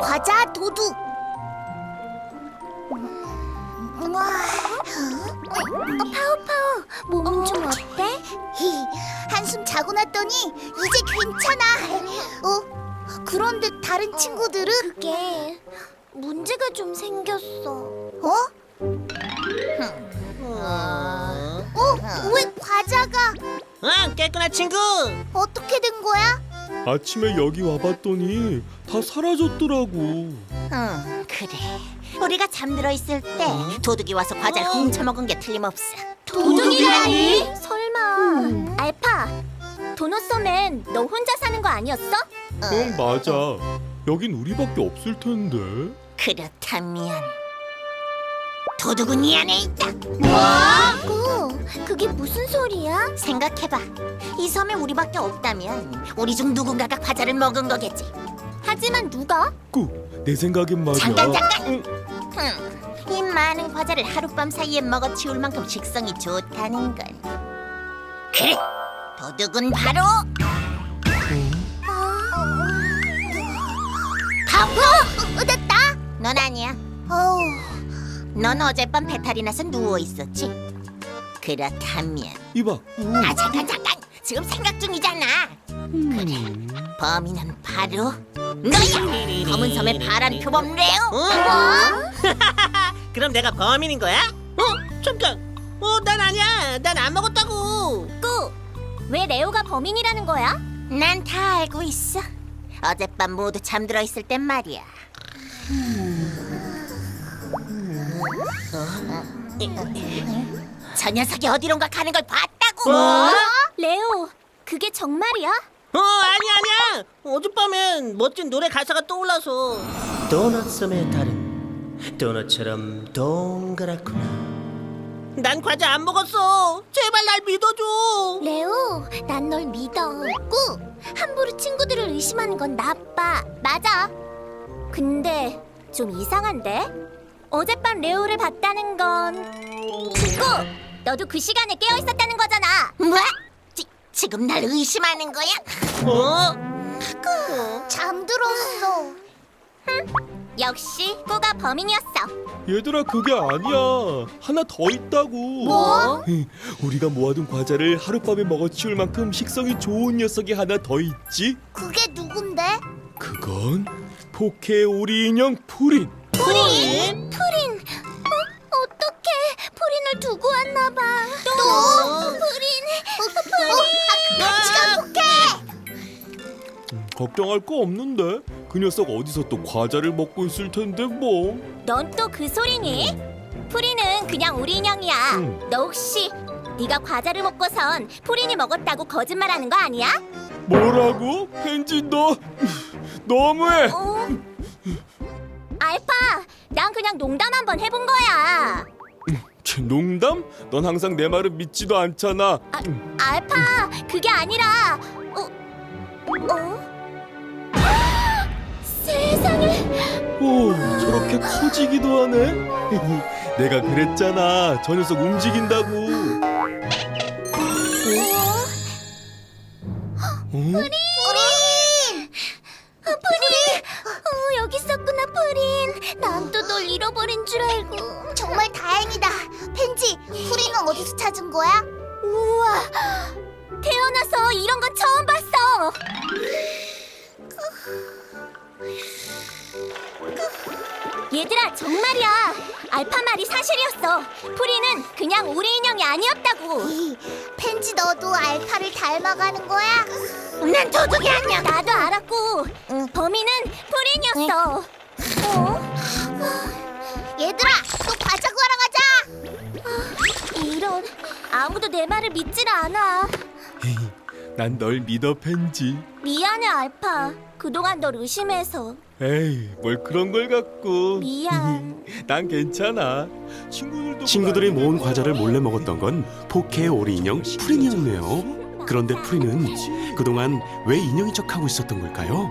과자 도둑. 와, 파오파오 몸은 좀 어때? 한숨 자고 났더니 이제 괜찮아. 어? 그런데 다른 친구들은 그게 문제가 좀 생겼어. 어? 어? 왜 과자가 응, 깨끗한 친구. 어떻게 된 거야? 아침에 여기 와봤더니 다 사라졌더라고. 응, 그래. 우리가 잠들어 있을 때 도둑이 와서 과자를 훔쳐먹은 게 틀림없어. 도둑이라니? 설마 알파 도넛소맨 너 혼자 사는 거 아니었어? 응 맞아. 여긴 우리밖에 없을 텐데. 그렇다면 도둑은 이 안에 있다. 어, 그게 무슨 소리야? 생각해봐. 이 섬에 우리밖에 없다면 우리 중 누군가가 과자를 먹은 거겠지. 하지만 누가? 꾸내 생각엔 말이야. 잠깐 잠깐. 응. 흠, 이 많은 과자를 하룻밤 사이에 먹어 치울 만큼 식성이 좋다는 건 그래. 도둑은 바로 바보. 어, 됐다. 넌 아니야. 어우, 넌 어젯밤 배탈이 나서 누워 있었지. 그렇다면 이봐. 아 잠깐 잠깐 지금 생각 중이잖아. 그래 범인은 바로 너야. 검은 섬의 파란 표범 레오. 어? 그럼 내가 범인인 거야? 어, 잠깐. 어, 난 아니야. 난 안 먹었다고. 꾸! 왜 레오가 범인이라는 거야? 난 다 알고 있어. 어젯밤 모두 잠들어 있을 땐 말이야. 저 녀석이 어디론가 가는 걸 봤다고. 뭐? 레오 그게 정말이야? 어, 아니 아니야. 어젯밤엔 멋진 노래 가사가 떠올라서. 도넛 섬의 달은 도넛처럼 동그랗구나. 난 과자 안 먹었어. 제발 날 믿어줘. 레오 난 널 믿어 꾸! 함부로 친구들을 의심하는 건 나빠 맞아 근데 좀 이상한데? 어젯밤 레오를 봤다는 건 꾸! 너도 그 시간에 깨어 있었다는 거잖아 뭐? 지, 지금 날 의심하는 거야? 어? 잠들었어. 역시 꾸가 범인이었어 얘들아 그게 아니야. 하나 더 있다고. 뭐? 우리가 모아둔 과자를 하룻밤에 먹어치울 만큼 식성이 좋은 녀석이 하나 더 있지. 그게 누군데? 그건 포케 오리 인형. 프린? 프린 봐 또? 프린? 프린? 아, 같이 가 볼게. 음, 걱정할 거 없는데 그 녀석 어디서 또 과자를 먹고 있을 텐데 뭐. 넌 또 그 소리니? 프린은 그냥 우리 인형이야. 응. 너 혹시 네가 과자를 먹고선 프린이 먹었다고 거짓말하는 거 아니야? 뭐라고? 펜지 너 너무해. 어? 알파, 난 그냥 농담 한번 해본 거야. 치, 농담? 넌 항상 내 말을 믿지도 않잖아. 아, 알파, 그게 아니라 어? 어? 세상에, 오, 저렇게 커지기도 하네. 내가 그랬잖아. 저 녀석 움직인다고. 어? 프린! 아, 프린! 어, 여기 있었구나, 프린. 난 또 널 잃어버린 줄 알고. 정말 다행이다. 펜지, 프린은 어디서 찾은 거야? 우와, 태어나서 이런 건 처음 봤어. 얘들아 정말이야 알파 말이 사실이었어 프리는 그냥 우리 인형이 아니었다고 이, 펜지 너도 알파를 닮아가는 거야? 난 도둑이 아니야. 나도 알았고 범인은 프린이었어 어? 아무도 내 말을 믿질 않아 난 널 믿어 펜지. 미안해 알파 그동안 널 의심해서 에이, 뭘 그런 걸 갖고. 미안 난 괜찮아. 친구들도 친구들이 모은. 과자를 몰래 먹었던 건 포케의 오리 인형 프린이었네요. 그런데 프린은 그동안 왜 인형인 척하고 있었던 걸까요?